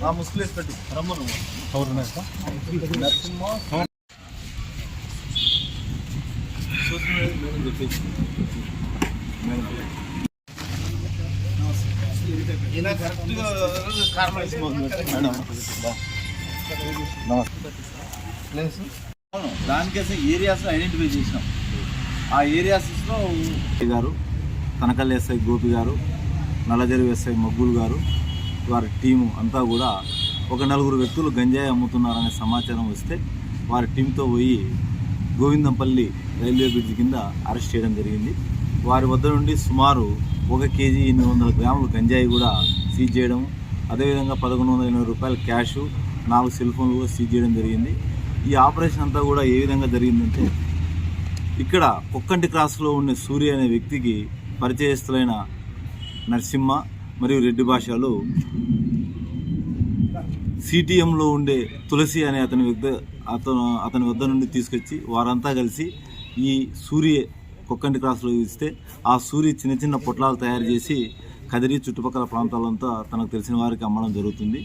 ఆ పెట్టు రమ్మను నరసింహ చూస్తున్నాడు, మేడం కరెక్ట్గా కారణం మేడం నమస్తే ప్లేస్ అవును దానికోసం ఏరియాస్ ఐడెంటిఫై చేసినాం. ఆ ఏరియాస్లో గారు తనకల్ ఎస్ఐ గోపి గారు నల్లజెరువు ఎస్ఐ మగ్గులు గారు వారి టీము అంతా కూడా ఒక నలుగురు వ్యక్తులు గంజాయి అమ్ముతున్నారనే సమాచారం వస్తే వారి టీంతో పోయి గోవిందంపల్లి రైల్వే బ్రిడ్జ్ కింద అరెస్ట్ చేయడం జరిగింది. వారి వద్ద నుండి సుమారు ఒక కేజీ ఎనిమిది వందల గ్రాములు గంజాయి కూడా సీజ్ చేయడం అదేవిధంగా పదకొండు వందల ఎనభై రూపాయల క్యాష్ నాలుగు సెల్ ఫోన్లు కూడా సీజ్ చేయడం జరిగింది. ఈ ఆపరేషన్ అంతా కూడా ఏ విధంగా జరిగిందంటే ఇక్కడ కుక్కంటి క్రాస్లో ఉండే సూర్య అనే వ్యక్తికి పరిచయస్తులైన నరసింహ మరియు రెడ్డి భాషలో సిటిఎంలో ఉండే తులసి అనే అతని వద్ద అతను అతని వద్ద నుండి తీసుకొచ్చి వారంతా కలిసి ఈ సూర్య కుక్కంటి క్రాస్లో ఇస్తే ఆ సూర్య చిన్న చిన్న పొట్లాలు తయారు చేసి కదిరి చుట్టుపక్కల ప్రాంతాలంతా తనకు తెలిసిన వారికి అమ్మడం జరుగుతుంది.